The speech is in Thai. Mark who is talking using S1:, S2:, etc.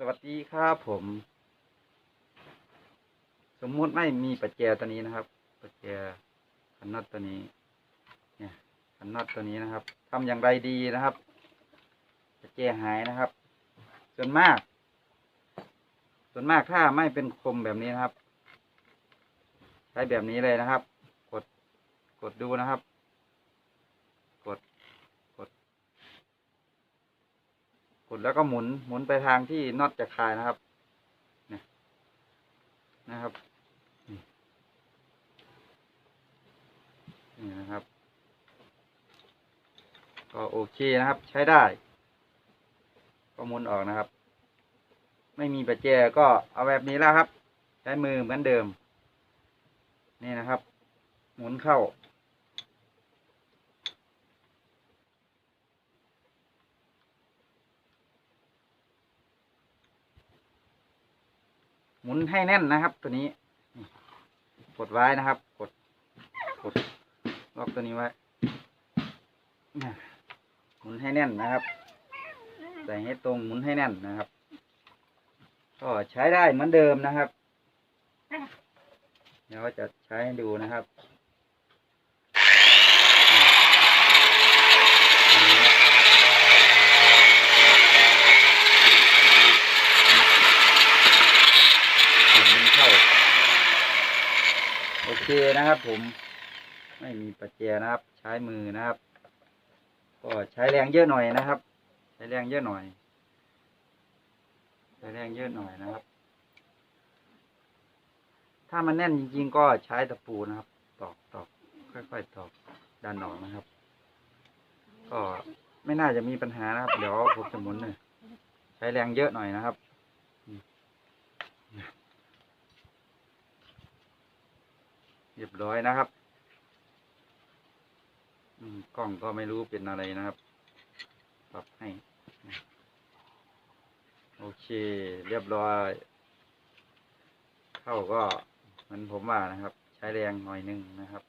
S1: สวัสดีครับผม สมมุติไม่มีปัจแจตัวนี้นะครับ ปัจแจคันน็อตตัวนี้ เนี่ยคันน็อตตัวนี้นะครับทำอย่างไรดีนะครับ ปัจแจหายนะครับ ส่วนมาก ส่วนมากถ้าไม่เป็นคมแบบนี้นะครับ ใช้แบบนี้เลยนะครับ กดกดดูนะครับ กด กด ก ดแล้วก็หมุนหมุนไปทางที่น็อตจะคลายนะครับนี่ยนะครับนี่นี่นะครับ ก็โอเคนะครับ ใช้ได้ ก็หมุนออกนะครับ ไม่มีประแจก็เอาแบบนี้แล้วครับ ใช้มือเหมือนเดิม นี่นะครับ หมุนเข้า หมุนให้แน่นนะครับ ตัวนี้ กดไว้นะครับ กด กดล็อกตัวนี้ไว้หมุนให้แน่นนะครับ ใส่ให้ตรงหมุนให้แน่นนะครับ ก็ใช้ได้เหมือนเดิมนะครับ เดี๋ยวจะใช้ให้ดูนะครับหมุนมันเข้า โอเคนะครับผม ไม่มีปัจเจนะครับ ใช้มือนะครับ ก็ใช้แรงเยอะหน่อยนะครับ ใช้แรงเยอะหน่อย ใช้แรงเยอะหน่อยนะครับ ถ้ามันแน่นจริงๆก็ใช้ตะปูนะครับ ตอกตอกค่อยๆตอกดันออกนะครับ ก็ไม่น่าจะมีปัญหานะครับ เดี๋ยวผมจะหมุนเลยใช้แรงเยอะหน่อยนะครับอืม เรียบร้อยนะครับกล้องก็ไม่รู้เป็นอะไรนะครับ ปรับให้ โอเค เรียบร้อย เข้าก็เหมือนผมว่านะครับ ใช้แรงหน่อยหนึงนะครับ